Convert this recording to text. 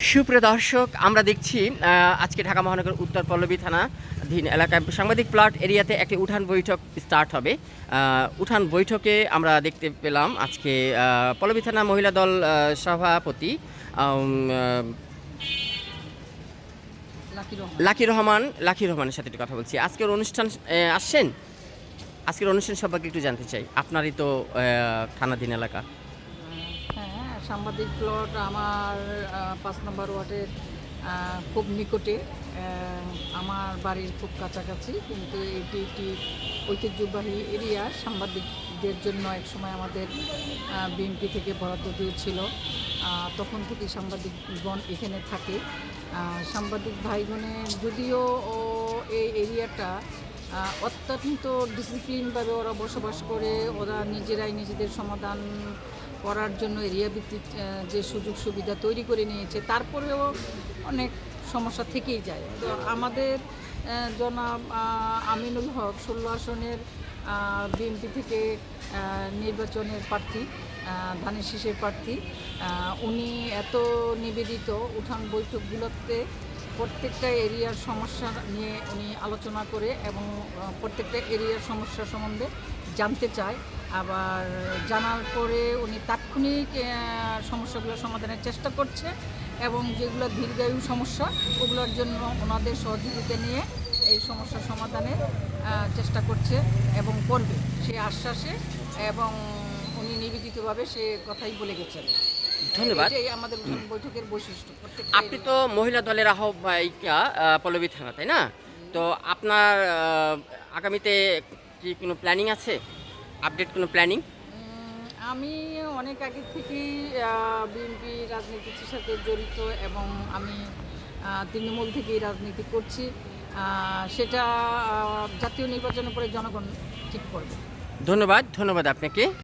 সুপ্রিয় দর্শক, আমরা দেখছি আজকে ঢাকা মহানগর উত্তর পল্লবী থানা ধীন এলাকায় সাংবাদিক প্লট এরিয়াতে একটি উঠান বৈঠক স্টার্ট হবে। উঠান বৈঠকে আমরা দেখতে পেলাম আজকে পল্লবী থানা মহিলা দল সভাপতি লাকি রহমান, লাকি রহমানের সাথে একটু কথা বলছি। আজকের অনুষ্ঠান আসছেন? আজকের অনুষ্ঠান সম্পর্কে একটু জানতে চাই। আপনারই তো থানাধীন এলাকা। সাংবাদিক প্লট আমার পাঁচ নম্বর ওয়ার্ডের খুব নিকটে আমার বাড়ির খুব কাছাকাছি কিন্তু এটি একটি ঐতিহ্যবাহী এরিয়া। সাংবাদিকদের জন্য একসময় আমাদের বিএনপি থেকে বরাদ্দ দিয়েছিল। তখন থেকে সাংবাদিকগণ এখানে থাকে। সাংবাদিক ভাইগণের যদিও ও, এই এরিয়াটা অত্যন্ত ডিসিপ্লিনভাবে ওরা বসবাস করে, ওরা নিজেরাই নিজেদের সমাধান করার জন্য এরিয়া ভিত্তিক যে সুযোগ সুবিধা তৈরি করে নিয়েছে, তারপরেও অনেক সমস্যা থেকেই যায়। তো আমাদের জনাব আমিনুল হক ষোলো আসনের বিএনপি থেকে নির্বাচনের প্রার্থী ধানের শীষের প্রার্থী উনি এত নিবেদিত উঠান বৈঠকগুলোতে প্রত্যেকটা এরিয়ার সমস্যা নিয়ে উনি আলোচনা করে এবং প্রত্যেকটা এরিয়ার সমস্যা সম্বন্ধে জানতে চায়। আবার জানার পরে উনি তাৎক্ষণিক সমস্যাগুলো সমাধানের চেষ্টা করছে এবং যেগুলো দীর্ঘায়ু সমস্যা, ওগুলোর জন্য ওনাদের সহযোগিতা নিয়ে এই সমস্যা সমাধানের চেষ্টা করছে এবং করবে। সে আশ্বাসে এবং উনি নিবেদিতভাবে সে কথাই বলে গেছেন। ধন্যবাদ। আমাদের বৈঠকের বৈশিষ্ট্য। আপনি তো মহিলা দলের আহ্বায়িকা আহ, পল্লবী থানা তাই না? তো আপনার আগামীতে কি কোনো প্ল্যানিং আছে? আপডেট কোনো প্ল্যানিং? আমি অনেক আগে থেকেই বিএনপি রাজনীতির সাথে জড়িত এবং আমি তৃণমূল থেকেই রাজনীতি করছি। সেটা জাতীয় নির্বাচনের পরে জনগণ ঠিক করবে। ধন্যবাদ ধন্যবাদ আপনাকে।